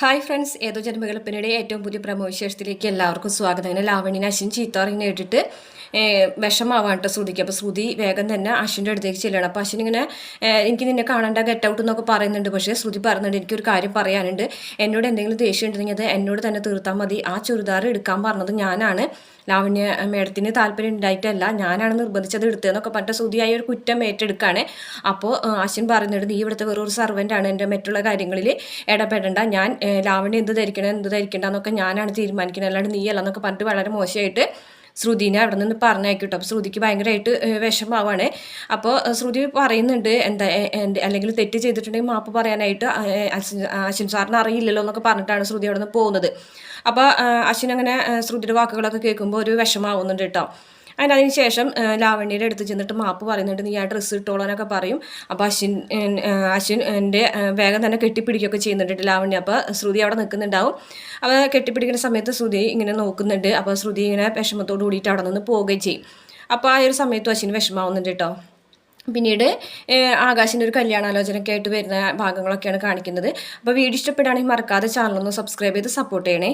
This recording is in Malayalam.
ഹായ് ഫ്രണ്ട്സ് ഏതോ ജന്മകൽപ്പനയുടെ ഏറ്റവും പുതിയ പ്രമോ വിശേഷത്തിലേക്ക് എല്ലാവർക്കും സ്വാഗതം. അങ്ങനെ ലാവണിനെ ചീത്തോറിനെ കേട്ടിട്ട് വിഷമാവാണ് കേട്ടോ ശ്രുതിക്ക്. അപ്പോൾ ശ്രുതി വേഗം തന്നെ അശ്വിന്റെ അടുത്തേക്ക് ചെല്ലണം അപ്പോൾ അശ്വിൻ ഇങ്ങനെ എനിക്ക് നിന്നെ കാണേണ്ട ഗെറ്റ് ഔട്ട് എന്നൊക്കെ പറയുന്നുണ്ട്. പക്ഷേ ശ്രുതി പറയുന്നുണ്ട് എനിക്കൊരു കാര്യം പറയാനുണ്ട്. എന്നോട് എന്തെങ്കിലും ദേഷ്യം ഉണ്ടെങ്കിൽ അത് എന്നോട് തന്നെ തീർത്താൽ മതി. ആ ചുരിദാർ എടുക്കാൻ പറഞ്ഞത് ഞാനാണ്. ലാവണ്യ മേഡത്തിന് താല്പര്യം ഉണ്ടായിട്ടല്ല. ഞാനാണ് നിർബന്ധിച്ചത് എടുത്തതെന്നൊക്കെ പറഞ്ഞിട്ട് ശ്രുതിയായി ഒരു കുറ്റം ഏറ്റെടുക്കുകയാണ്. അപ്പോൾ അശ്വിൻ പറയുന്നുണ്ട് നീ ഇവിടുത്തെ വെറൊരു സർവന്റാണ് എന്റെ മറ്റുള്ള കാര്യങ്ങളിൽ ഇടപെടേണ്ട. ഞാൻ ലാവണ്യ എന്ത് ധരിക്കണം എന്ത് ധരിക്കേണ്ട എന്നൊക്കെ ഞാനാണ് തീരുമാനിക്കുന്നത്. അല്ലാണ്ട് നീയല്ല എന്നൊക്കെ പറഞ്ഞിട്ട് വളരെ മോശമായിട്ട് ശ്രുതിനെ അവിടെ നിന്ന് പറഞ്ഞയക്കും കേട്ടോ അപ്പോൾ ശ്രുതിക്ക് ഭയങ്കരമായിട്ട് വിഷമാവാണ്. അപ്പോൾ ശ്രുതി പറയുന്നുണ്ട് എന്താ അല്ലെങ്കിൽ തെറ്റ് ചെയ്തിട്ടുണ്ടെങ്കിൽ മാപ്പ് പറയാനായിട്ട് അശ്വിൻ സാറിന് അറിയില്ലല്ലോ എന്നൊക്കെ പറഞ്ഞിട്ടാണ് ശ്രുതി അവിടെ നിന്ന് പോകുന്നത്. അപ്പോൾ അശ്വിൻ അങ്ങനെ ശ്രുതിയുടെ വാക്കുകളൊക്കെ കേൾക്കുമ്പോൾ ഒരു വിഷമാവുന്നുണ്ട് കേട്ടോ അതിന് അതിന് ശേഷം ഏഹ്, ലാവണ്യയുടെ അടുത്ത് ചെന്നിട്ട് മാപ്പ് പറയുന്നുണ്ട് നീ ആ ഡ്രസ്സ് ഇട്ടോളാനൊക്കെ പറയും. അപ്പോൾ അശ്വിൻ അശ്വിൻ എന്റെ വേഗം തന്നെ കെട്ടിപ്പിടിക്കുകയൊക്കെ ചെയ്യുന്നുണ്ട് ലാവണ്യ. അപ്പോൾ ശ്രുതി അവിടെ നിൽക്കുന്നുണ്ടാവും. അപ്പോൾ കെട്ടിപ്പിടിക്കുന്ന സമയത്ത് ശ്രുതി ഇങ്ങനെ നോക്കുന്നുണ്ട്. അപ്പോൾ ശ്രുതി ഇങ്ങനെ വിഷമത്തോട് കൂടിയിട്ട് അവിടെ നിന്ന് പോവുകയും ചെയ്യും. അപ്പോൾ ആ ഒരു സമയത്തും അശ്വിന് വിഷമാവുന്നുണ്ട് കേട്ടോ. പിന്നീട് ആകാശിന്റെ ഒരു കല്യാണാലോചനയൊക്കെ ആയിട്ട് വരുന്ന ഭാഗങ്ങളൊക്കെയാണ് കാണിക്കുന്നത്. അപ്പോൾ വീഡിയോ ഇഷ്ടപ്പെടുകയാണെങ്കിൽ മറക്കാതെ ചാനലൊന്ന് സബ്സ്ക്രൈബ് ചെയ്ത് സപ്പോർട്ട് ചെയ്യണേ.